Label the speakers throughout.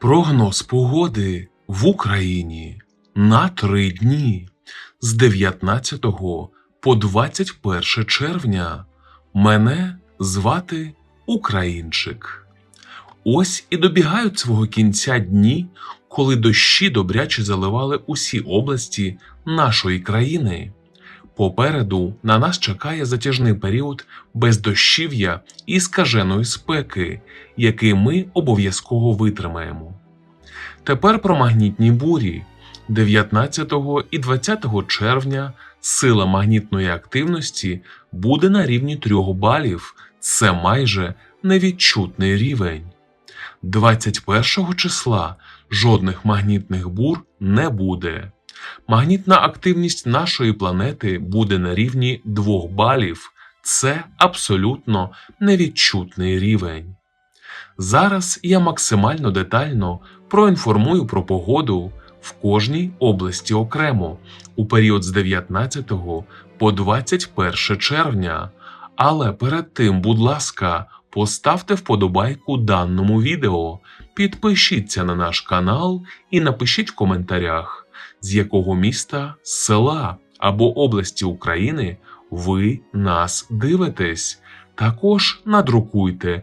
Speaker 1: Прогноз погоди в Україні на три дні з 19 по 21 червня. Мене звати Українчик. Ось і добігають свого кінця дні, коли дощі добряче заливали усі області нашої країни. Попереду на нас чекає затяжний період бездощів'я і скаженої спеки, який ми обов'язково витримаємо. Тепер про магнітні бурі. 19 і 20 червня сила магнітної активності буде на рівні 3 балів, це майже невідчутний рівень. 21 числа жодних магнітних бур не буде. Магнітна активність нашої планети буде на рівні 2 балів. Це абсолютно невідчутний рівень. Зараз я максимально детально проінформую про погоду в кожній області окремо у період з 19 по 21 червня. Але перед тим, будь ласка, поставте вподобайку даному відео, підпишіться на наш канал і напишіть в коментарях, з якого міста, села або області України ви нас дивитесь. Також надрукуйте,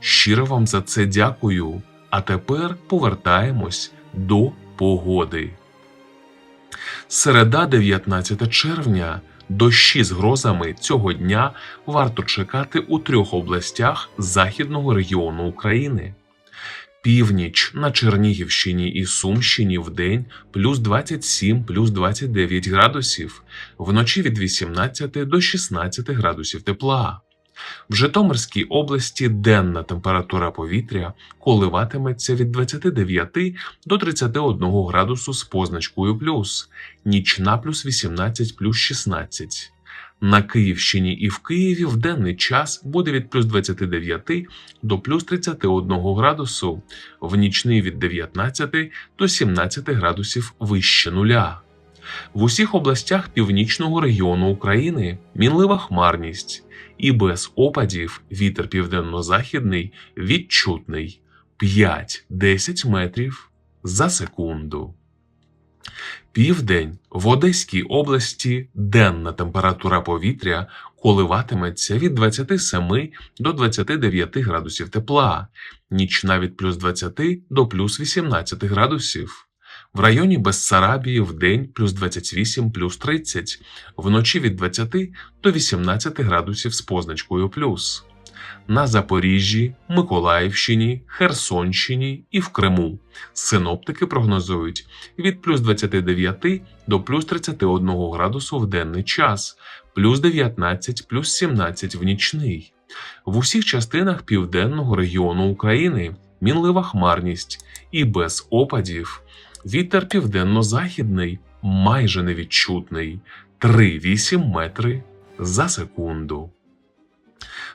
Speaker 1: Щиро вам за це дякую. А тепер повертаємось до погоди. Середа 19 червня. Дощі з грозами цього дня варто чекати у трьох областях західного регіону України. Північ на Чернігівщині і Сумщині в день плюс 27 плюс 29 градусів, вночі від 18 до 16 градусів тепла. В Житомирській області денна температура повітря коливатиметься від 29 до 31 градусу з позначкою плюс, нічна плюс 18 плюс 16. На Київщині і в Києві в денний час буде від плюс 29 до плюс 31 градусу, в нічний від 19 до 17 градусів вище нуля. В усіх областях північного регіону України мінлива хмарність і без опадів вітер південно-західний відчутний 5-10 метрів за секунду. Південь в Одеській області денна температура повітря коливатиметься від 27 до 29 градусів тепла, нічна від плюс 20 до плюс 18 градусів. В районі Бессарабії в день плюс 28 плюс 30, вночі від 20 до 18 градусів з позначкою плюс. На Запоріжжі, Миколаївщині, Херсонщині і в Криму синоптики прогнозують від плюс 29 до плюс 31 градусу в денний час, плюс 19 плюс 17 в нічний. В усіх частинах південного регіону України мінлива хмарність і без опадів. Вітер південно-західний майже невідчутний 3,8 метри за секунду.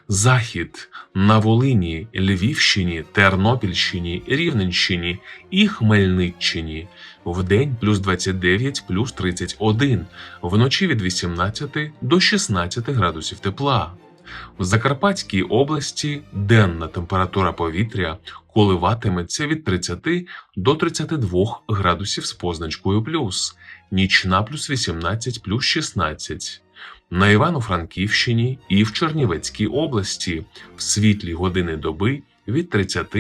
Speaker 1: Захід на Волині, Львівщині, Тернопільщині, Рівненщині і Хмельниччині вдень плюс 29 плюс 31, вночі від 18 до 16 градусів тепла. В Закарпатській області денна температура повітря коливатиметься від 30 до 32 градусів з позначкою плюс, нічна плюс 18 плюс 16. На Івано-Франківщині і в Чернівецькій області в світлі години доби від 30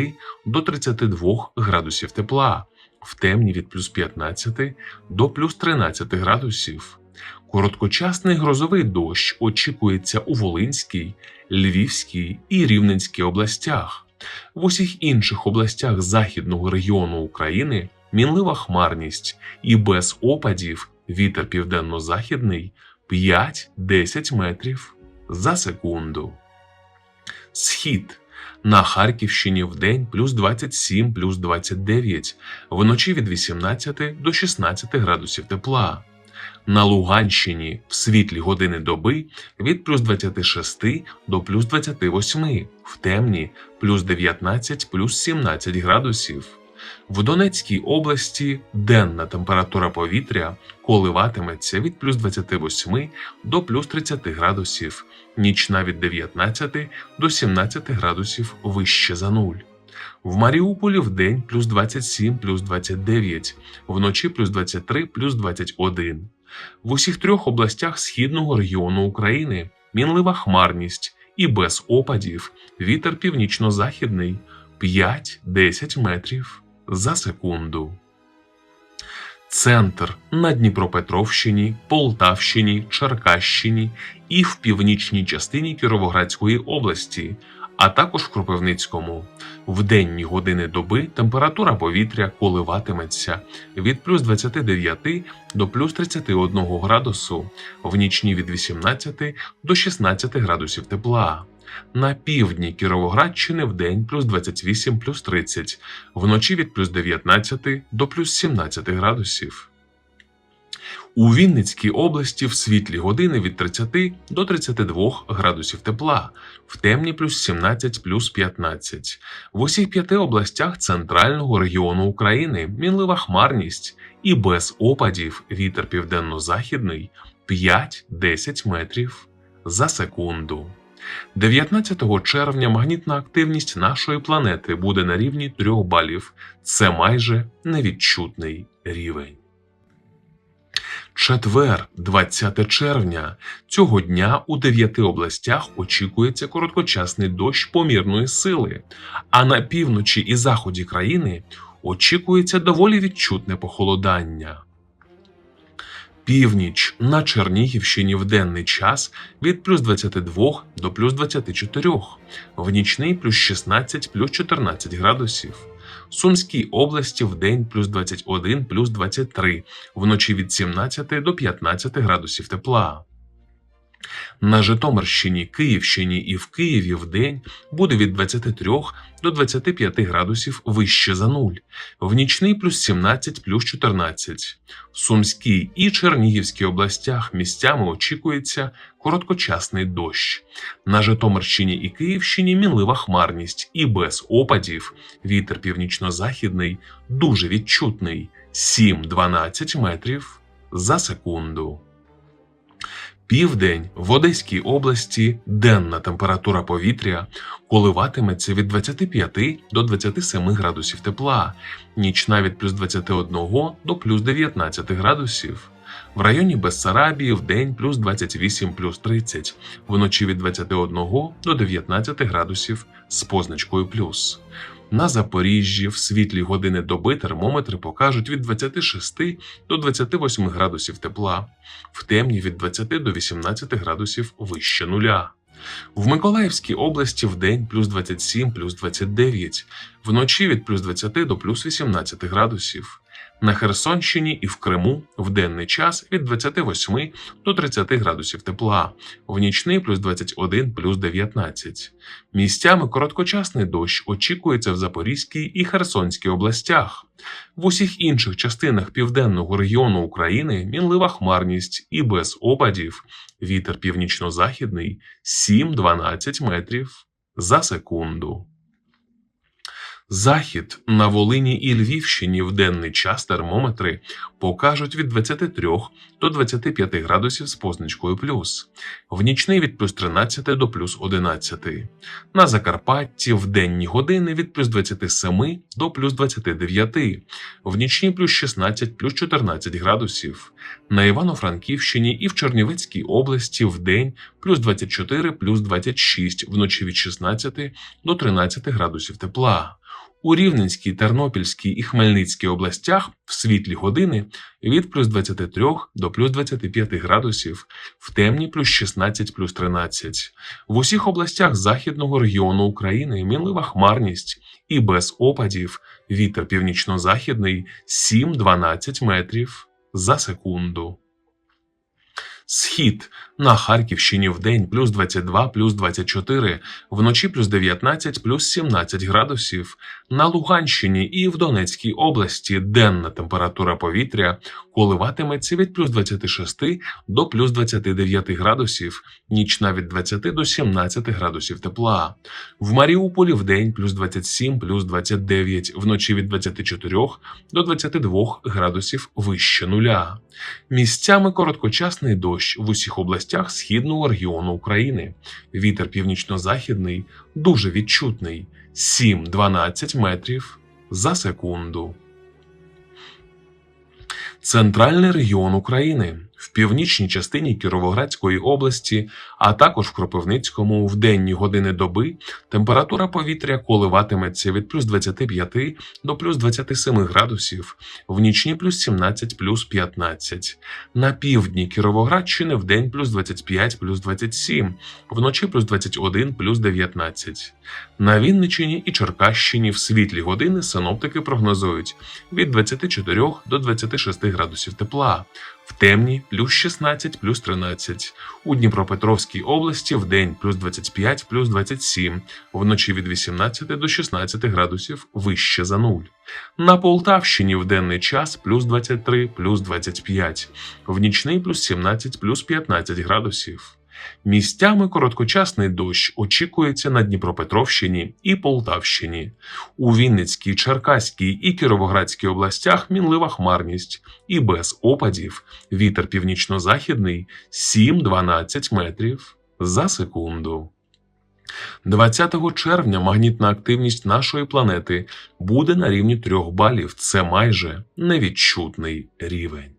Speaker 1: до 32 градусів тепла, в темні від плюс 15 до плюс 13 градусів. Короткочасний грозовий дощ очікується у Волинській, Львівській і Рівненській областях. В усіх інших областях західного регіону України мінлива хмарність і без опадів вітер південно-західний 5-10 метрів за секунду. Схід На Харківщині в день плюс 27, плюс 29, вночі від 18 до 16 градусів тепла. На Луганщині в світлі години доби від плюс 26 до плюс 28, в темні плюс 19, плюс 17 градусів. В Донецькій області денна температура повітря коливатиметься від плюс 28 до плюс 30 градусів, нічна від 19 до 17 градусів вище за нуль. В Маріуполі в день плюс 27 плюс 29, вночі плюс 23 плюс 21. В усіх трьох областях східного регіону України мінлива хмарність і без опадів вітер північно-західний 5-10 метрів за секунду. Центр на Дніпропетровщині, Полтавщині, Черкащині і в північній частині Кіровоградської області, а також в Кропивницькому. В денні години доби температура повітря коливатиметься від плюс 29 до плюс 31 градусу, в нічні від 18 до 16 градусів тепла. На півдні Кіровоградщини в день плюс 28 плюс 30, вночі від плюс 19 до плюс 17 градусів. У Вінницькій області в світлі години від 30 до 32 градусів тепла, в темні плюс 17 плюс 15. В усіх п'яти областях центрального регіону України мінлива хмарність і без опадів вітер південно-західний 5-10 метрів за секунду. 19 червня магнітна активність нашої планети буде на рівні 3 балів. Це майже невідчутний рівень. Четвер, 20 червня. Цього дня у дев'яти областях очікується короткочасний дощ помірної сили, а на півночі і заході країни очікується доволі відчутне похолодання. Північ на Чернігівщині в денний час від плюс 22 до плюс 24, в нічний плюс 16 плюс 14 градусів. Сумській області в день плюс 21 плюс 23, вночі від 17 до 15 градусів тепла. На Житомирщині, Київщині і в Києві в день буде від 23 до 25 градусів вище за нуль, в нічний плюс 17 плюс 14. В Сумській і Чернігівській областях місцями очікується короткочасний дощ. На Житомирщині і Київщині мінлива хмарність і без опадів. Вітер північно-західний дуже відчутний 7-12 метрів за секунду. Південь в Одеській області денна температура повітря коливатиметься від 25 до 27 градусів тепла, нічна від плюс 21 до плюс 19 градусів. В районі Бессарабії в день плюс 28 плюс 30, вночі від 21 до 19 градусів з позначкою плюс. На Запоріжжі в світлі години доби термометри покажуть від 26 до 28 градусів тепла, в темні від 20 до 18 градусів вище нуля. В Миколаївській області в день плюс 27 плюс 29, вночі від плюс 20 до плюс 18 градусів. На Херсонщині і в Криму в денний час від 28 до 30 градусів тепла, в нічний плюс 21 плюс 19. Місцями короткочасний дощ очікується в Запорізькій і Херсонській областях. В усіх інших частинах південного регіону України мінлива хмарність і без опадів. Вітер північно-західний 7-12 метрів за секунду. Захід на Волині і Львівщині в денний час термометри покажуть від 23 до 25 градусів з позначкою плюс, в нічний від плюс 13 до плюс 11. На Закарпатті в денні години від плюс 27 до плюс 29, в нічні плюс 16 плюс 14 градусів. На Івано-Франківщині і в Чернівецькій області в день плюс 24 плюс 26, вночі від 16 до 13 градусів тепла. У Рівненській, Тернопільській і Хмельницькій областях в світлі години від плюс 23 до плюс 25 градусів, в темні плюс 16 плюс 13. В усіх областях Західного регіону України мінлива хмарність і без опадів вітер північно-західний 7-12 метрів за секунду. Схід на Харківщині в день плюс 22, плюс 24, вночі плюс 19, плюс 17 градусів. На Луганщині і в Донецькій області денна температура повітря коливатиметься від плюс 26 до плюс 29 градусів, нічна від 20 до 17 градусів тепла. В Маріуполі в день плюс 27, плюс 29, вночі від 24 до 22 градусів вище нуля. Місцями короткочасний дощ в усіх областях східного регіону України. Вітер північно-західний дуже відчутний 7-12 метрів за секунду. Центральний регіон України в північній частині Кіровоградської області, а також в Кропивницькому в денні години доби температура повітря коливатиметься від плюс 25 до плюс 27 градусів, в нічні плюс 17 плюс 15. На півдні Кіровоградщини в день плюс 25 плюс 27, вночі плюс 21 плюс 19. На Вінниччині і Черкащині в світлі години синоптики прогнозують від 24 до 26 градусів тепла, в темні плюс 16 плюс 13. У Дніпропетровській області в день плюс 25 плюс 27, вночі від 18 до 16 градусів вище за нуль. На Полтавщині в денний час плюс 23 плюс 25, в нічний плюс 17 плюс 15 градусів. Місцями короткочасний дощ очікується на Дніпропетровщині і Полтавщині. У Вінницькій, Черкаській і Кіровоградській областях мінлива хмарність і без опадів вітер північно-західний 7-12 метрів за секунду. 20 червня магнітна активність нашої планети буде на рівні 3 балів. Це майже невідчутний рівень.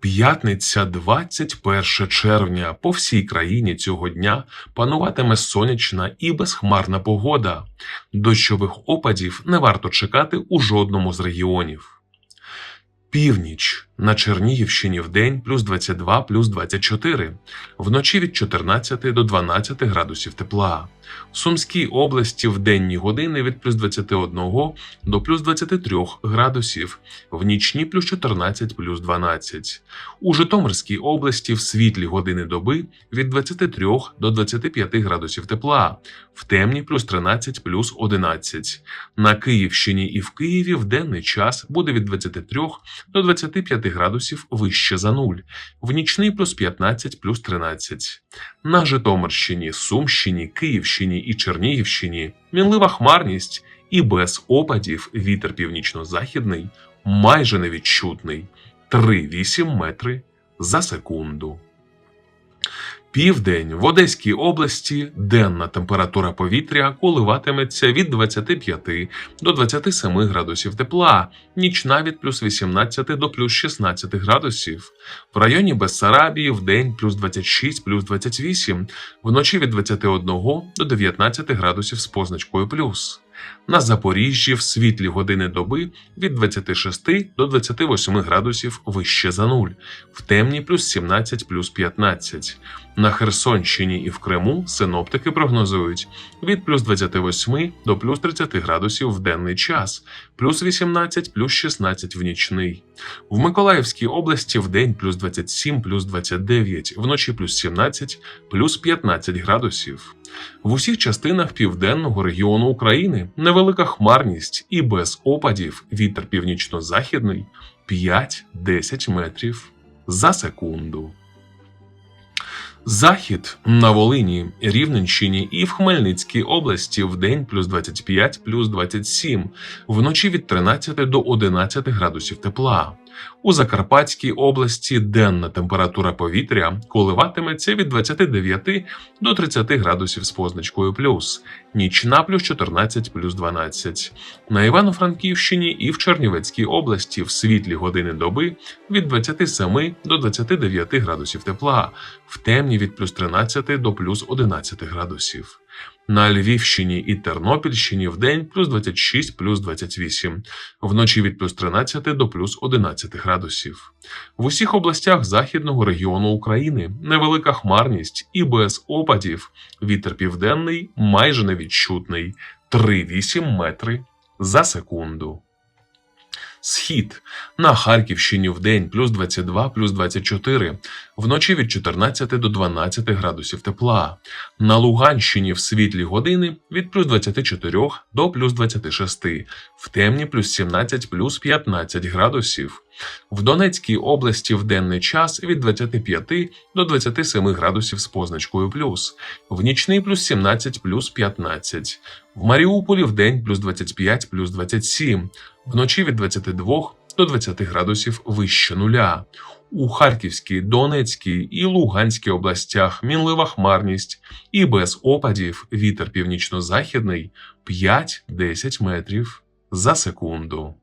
Speaker 1: П'ятниця 21 червня по всій країні цього дня пануватиме сонячна і безхмарна погода. Дощових опадів не варто чекати у жодному з регіонів. Північ на Чернігівщині в день плюс 22 плюс 24, вночі від 14 до 12 градусів тепла. В Сумській області в денні години від плюс 21 до плюс 23 градусів, в нічні плюс 14 плюс 12. У Житомирській області в світлі години доби від 23 до 25 градусів тепла, в темні плюс 13 плюс 11. На Київщині і в Києві в денний час буде від 23 до 25 градусів вище за нуль, в нічний плюс 15 плюс 13. На Житомирщині, Сумщині, Київщині і Чернігівщині мінлива хмарність і без опадів вітер північно-західний майже невідчутний 3,8 метри за секунду. Південь в Одеській області денна температура повітря коливатиметься від 25 до 27 градусів тепла, нічна від плюс 18 до плюс 16 градусів. В районі Бессарабії в день плюс 26 плюс 28, вночі від 21 до 19 градусів з позначкою плюс. На Запоріжжі в світлі години доби від 26 до 28 градусів вище за нуль, в темні плюс 17 плюс 15. На Херсонщині і в Криму синоптики прогнозують від плюс 28 до плюс 30 градусів в денний час, плюс 18 плюс 16 в нічний. В Миколаївській області в день плюс 27 плюс 29, вночі плюс 17 плюс 15 градусів. В усіх частинах південного регіону України невелика хмарність і без опадів вітер північно-західний 5-10 метрів за секунду. Захід на Волині, Рівненщині і в Хмельницькій області в день плюс 25 плюс 27, вночі від 13 до 11 градусів тепла. У Закарпатській області денна температура повітря коливатиметься від 29 до 30 градусів з позначкою плюс, нічна плюс 14 плюс 12. На Івано-Франківщині і в Чернівецькій області в світлі години доби від 27 до 29 градусів тепла, в темні від плюс 13 до плюс 11 градусів. На Львівщині і Тернопільщині в день плюс 26 плюс 28, вночі від плюс 13 до плюс 11 градусів. В усіх областях західного регіону України невелика хмарність і без опадів. Вітер південний майже невідчутний 3,8 метри за секунду. Схід на Харківщині в день плюс 22, плюс 24, вночі від 14 до 12 градусів тепла. На Луганщині в світлі години від плюс 24 до плюс 26, в темні плюс 17, плюс 15 градусів. В Донецькій області в денний час від 25 до 27 градусів з позначкою плюс, в нічний плюс 17, плюс 15. В Маріуполі в день плюс 25, плюс 27, вночі від 22 до 20 градусів вище нуля. У Харківській, Донецькій і Луганській областях мінлива хмарність і без опадів вітер північно-західний 5-10 метрів за секунду.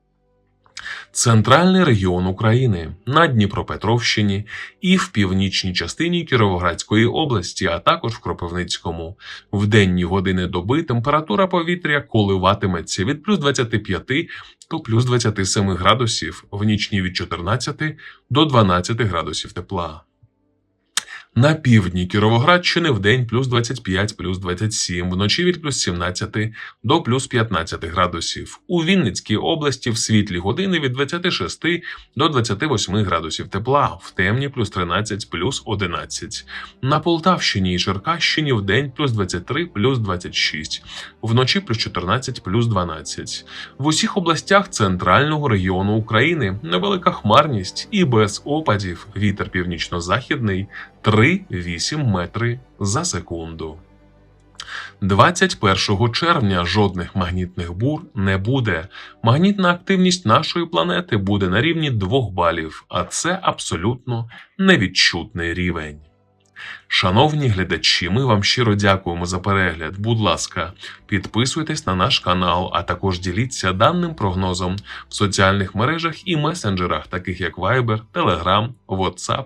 Speaker 1: Центральний регіон України на Дніпропетровщині і в північній частині Кіровоградської області, а також в Кропивницькому. В денні години доби температура повітря коливатиметься від плюс 25 до плюс 27 градусів, в нічні від 14 до 12 градусів тепла. На півдні Кіровоградщини в день плюс 25, плюс 27, вночі від плюс 17 до плюс 15 градусів. У Вінницькій області в світлі години від 26 до 28 градусів тепла, в темні плюс 13, плюс 11. На Полтавщині і Черкащині в день плюс 23, плюс 26, вночі плюс 14, плюс 12. В усіх областях центрального регіону України невелика хмарність і без опадів вітер північно-західний 3,8 метри за секунду. 21 червня жодних магнітних бур не буде. Магнітна активність нашої планети буде на рівні 2 балів, а це абсолютно невідчутний рівень. Шановні глядачі, ми вам щиро дякуємо за перегляд. Будь ласка, підписуйтесь на наш канал, а також діліться даним прогнозом в соціальних мережах і месенджерах, таких як Viber, Telegram, WhatsApp,